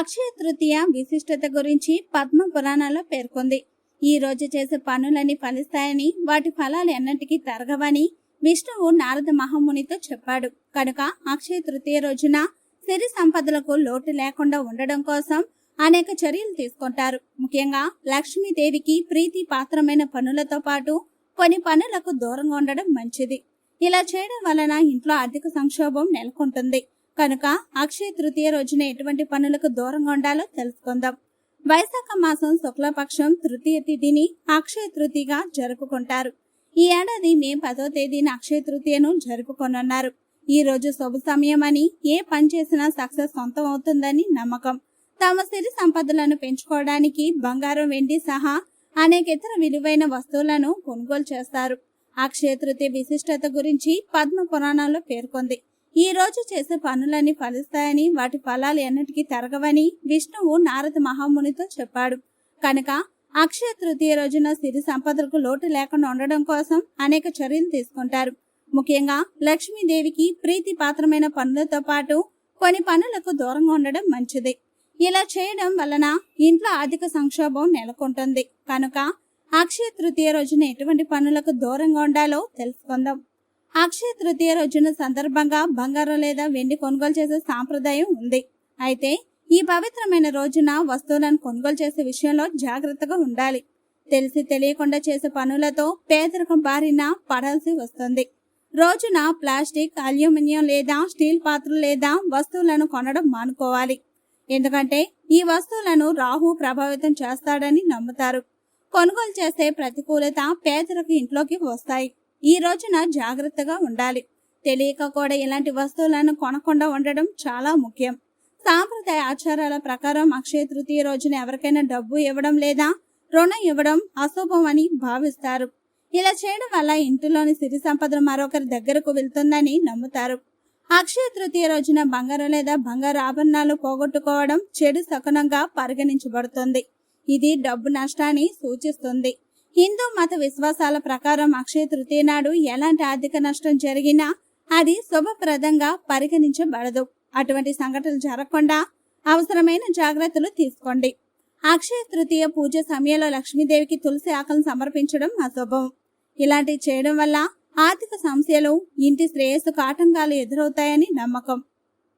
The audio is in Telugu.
అక్షయ తృతీయ విశిష్టత గురించి పద్మ పురాణాల్లో పేర్కొంది. ఈ రోజు చేసే పనులన్నీ ఫలిస్తాయని వాటి ఫలాలు ఎన్నటికీ తరగవని విష్ణువు నారద మహామునితో చెప్పాడు. కనుక అక్షయ తృతీయ రోజున సిరి సంపదలకు లోటు లేకుండా ఉండడం కోసం అనేక చర్యలు తీసుకుంటారు. ముఖ్యంగా లక్ష్మీదేవికి ప్రీతి పాత్రమైన పనులతో పాటు కొన్ని పనులకు దూరంగా ఉండడం మంచిది. ఇలా చేయడం వలన ఇంట్లో ఆర్థిక సంక్షోభం నెలకొంటుంది. కనుక అక్షయ తృతీయ రోజున ఎటువంటి పనులకు దూరంగా ఉండాలో తెలుసుకుందాం. వైశాఖ మాసం శుక్లపక్షం తృతీయ తిథిని అక్షయ తృతీయగా జరుపుకుంటారు. ఈ ఏడాది మే పదో తేదీన అక్షయ తృతీయను జరుపుకొనున్నారు. ఈ రోజు శుభ సమయం అని ఏ పని చేసినా సక్సెస్ సొంతం అవుతుందని నమ్మకం. తమ సిరి సంపదలను పెంచుకోవడానికి బంగారం వెండి సహా అనేక ఇతర విలువైన వస్తువులను కొనుగోలు చేస్తారు. అక్షయ తృతీయ విశిష్టత గురించి పద్మ పురాణంలో పేర్కొంది. ఈ రోజు చేసే పనులన్నీ ఫలిస్తాయని వాటి ఫలాలు ఎన్నటికీ తరగవని విష్ణువు నారద మహామునితో చెప్పాడు. కనుక అక్షయ తృతీయ రోజున సిరి సంపదలకు లోటు లేకుండా ఉండడం కోసం అనేక చర్యలు తీసుకుంటారు. ముఖ్యంగా లక్ష్మీదేవికి ప్రీతి పాత్రమైన పనులతో పాటు కొన్ని పనులకు దూరంగా ఉండడం మంచిది. ఇలా చేయడం వలన ఇంట్లో ఆర్థిక సంక్షోభం నెలకొంటుంది. కనుక అక్షయ తృతీయ రోజున ఎటువంటి పనులకు దూరంగా ఉండాలో తెలుసుకుందాం. అక్షయ తృతీయ రోజున సందర్భంగా బంగారం లేదా వెండి కొనుగోలు చేసే సాంప్రదాయం ఉంది. అయితే ఈ పవిత్రమైన రోజున వస్తువులను కొనుగోలు చేసే విషయంలో జాగ్రత్తగా ఉండాలి. తెలిసి తెలియకుండా చేసే పనులతో పేదరికం బారిన పడాల్సి వస్తుంది. రోజున ప్లాస్టిక్ అల్యూమినియం లేదా స్టీల్ పాత్రలు లేదా వస్తువులను కొనడం మానుకోవాలి. ఎందుకంటే ఈ వస్తువులను రాహు ప్రభావితం చేస్తాడని నమ్ముతారు. కొనుగోలు చేసే ప్రతికూలత పేదరికం ఇంట్లోకి వస్తాయి. ఈ రోజున జాగ్రత్తగా ఉండాలి. తెలియక కూడా ఇలాంటి వస్తువులను కొనకుండా ఉండడం చాలా ముఖ్యం. సాంప్రదాయ ఆచారాల ప్రకారం అక్షయ తృతీయ రోజున ఎవరికైనా డబ్బు ఇవ్వడం లేదా రుణం ఇవ్వడం అశుభం అని భావిస్తారు. ఇలా చేయడం వల్ల ఇంటిలోని సిరి సంపద మరొకరి దగ్గరకు వెళ్తుందని నమ్ముతారు. అక్షయ తృతీయ రోజున బంగారం లేదా బంగారు ఆభరణాలు పోగొట్టుకోవడం చెడు శకునంగా పరిగణించబడుతుంది. ఇది డబ్బు నష్టాన్ని సూచిస్తుంది. హిందూ మత విశ్వాసాల ప్రకారం అక్షయ తృతీయ నాడు ఎలాంటి ఆర్థిక నష్టం జరిగినా అది శుభప్రదంగా పరిగణించబడదు. అటువంటి సంఘటనలు జరగకుండా అవసరమైన జాగ్రత్తలు తీసుకోండి. అక్షయ తృతీయ పూజ సమయంలో లక్ష్మీదేవికి తులసి ఆకలను సమర్పించడం అశుభం. ఇలాంటివి చేయడం వల్ల ఆర్థిక సమస్యలు ఇంటి శ్రేయస్సుకు ఆటంకాలు ఎదురవుతాయని నమ్మకం.